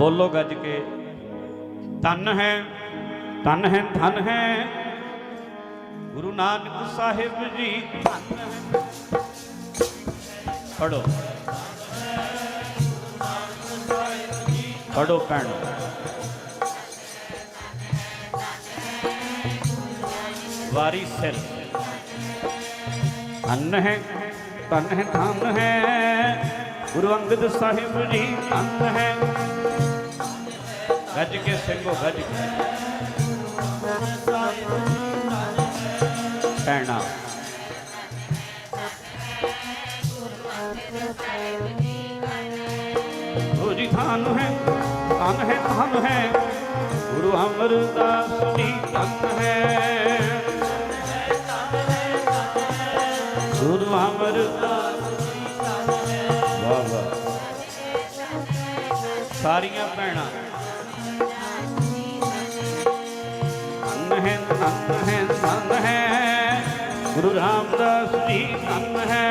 ਬੋਲੋ ਗੱਜ ਕੇ। ਤਨ ਹੈ ਤਨ ਹੈ, ਧਨ ਹੈ। ਗੁਰੂ ਨਾਨਕ ਸਾਹਿਬ ਜੀ ਧਨ ਹੈ ਪੜੋ ਪੜੋ ਭੈਣ। ਵਾਰੀ ਸਿਰ। ਅੰਨ ਹੈ ਤਨ ਹੈ, ਧਨ ਹੈ। ਗੁਰੂ ਅੰਗਦ ਸਾਹਿਬ ਜੀ ਅੰਨ ਹੈ ਗੱਜ ਕੇ ਸਿੰਘੋ ਗੱਜ ਕੇ। ਕਹਿਣਾ ਉਹ ਜੀ ਹੈ ਧਨ ਹੈ ਧਨ ਹੈ। ਗੁਰੂ ਅਮਰਦਾਸ ਜੀ ਧਨ ਹੈ। ਗੁਰੂ ਅਮਰਦਾਸ ਵਾਹ ਵਾਹ। ਸਾਰੀਆਂ ਭੈਣਾਂ। ਧੰਨ ਹੈ ਧੰਨ ਹੈ ਧੰਨ ਹੈ ਗੁਰੂ ਰਾਮਦਾਸ ਜੀ ਧੰਨ ਹੈ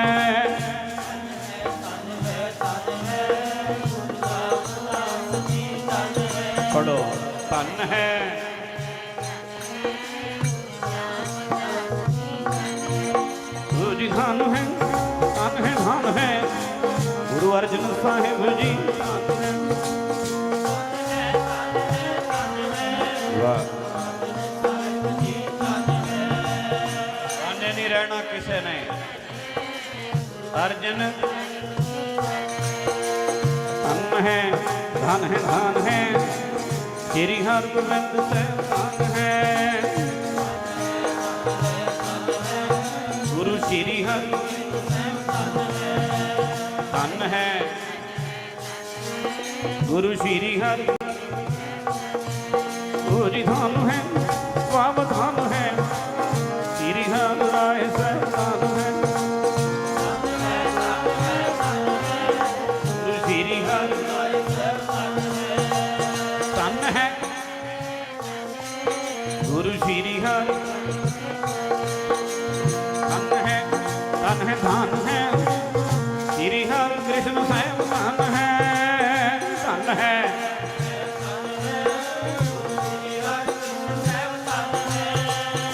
ਪੜੋ ਧੰਨ ਹੈ ਗੁਰੂ ਜੀ ਧੰਨ ਹੈ ਧੰਨ ਹੈ ਧੰਨ ਹੈ ਗੁਰੂ ਅਰਜਨ ਸਾਹਿਬ ਜੀ, ਧੰਨ ਹੈ। ਧਨ ਹੈ। ਤੇਰੀ ਹਰ ਗੋਬਿੰਦ ਸਾਹਿਬ ਧਨ ਹੈ। ਗੁਰੂ ਸ਼੍ਰੀ ਹਰਿ ਧਨ ਹੈ। ਗੁਰੂ ਸ਼੍ਰੀ ਹਰਿ ਗੁਰੂ ਜੀ ਧਨ ਹੈ। ਵਾਵ ਗੁਰੂ ਸ਼੍ਰੀ ਹਰਿ ਧਨ ਹੈ ਧਨ ਹੈ ਧਨ ਹੈ ਸ਼੍ਰੀ ਹਰਿ ਕ੍ਰਿਸ਼ਨ ਸਾਹਿਬ ਧਨ ਹੈ ਧਨ ਹੈ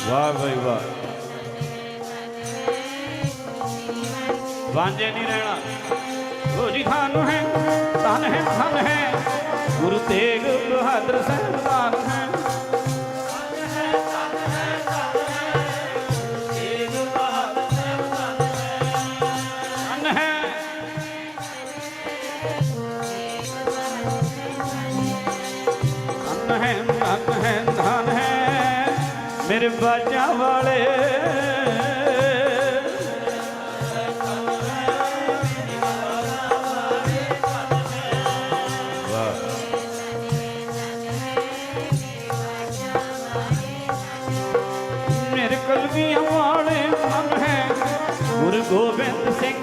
ਵਾਹ ਬਈ ਵਾਹ ਵਾਂਝੇ ਨਹੀਂ ਰਹਿਣਾ ਉਹ ਜੀ ਧਨ ਹੈ ਧਨ ਹੈ ਧਨ ਹੈ ਗੁਰੂ ਤੇਗ ਬਹਾਦਰ ਸਾਹਿਬ ਧਨ ਹੈ ਮੇਰੇ ਬਾਜਾਂ ਵਾਲੇ। ਮੇਰੇ ਕਲਗੀਆਂ ਵਾਲੇ ਧਨ ਹੈ। ਗੁਰੂ ਗੋਬਿੰਦ ਸਿੰਘ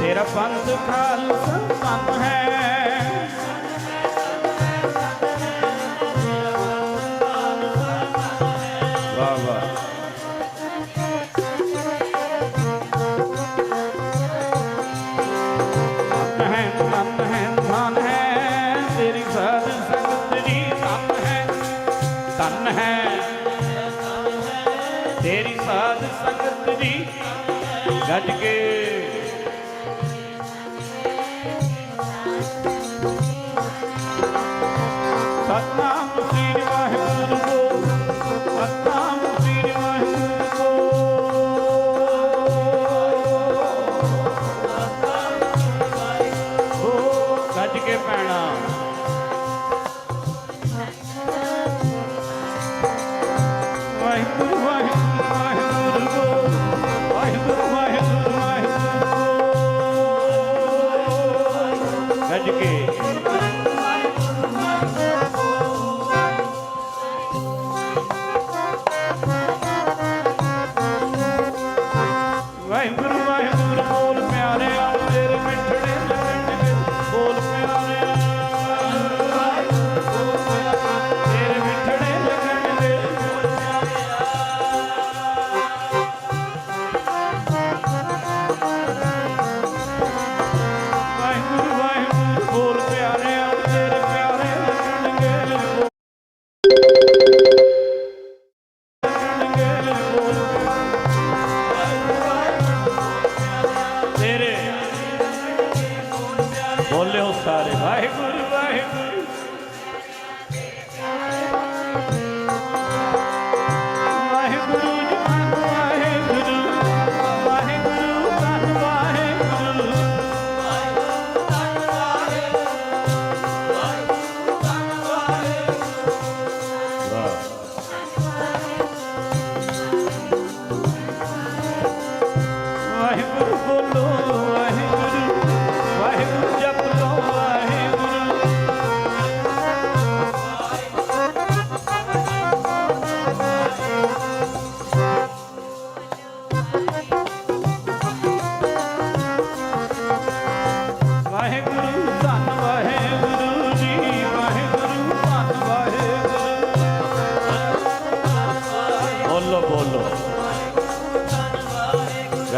ਤੇਰਾ ਪੰਥ ਖਾਲਸਾ ਧਨ ਹੈ। ਵਾਹ ਵਾਹ। ਧਨ ਹੈ ਧਨ ਹੈ ਧਨ ਹੈ। ਤੇਰੀ ਸਾਧ ਧਨ ਹੈ। ਤੇਰੀ ਸਾਧ ਸੰਗਤ ਦੀ ਗੱਜ ਕੇ। ਸਤਨਾਮ ਸ੍ਰੀ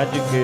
ਗੱਜ ਕੇ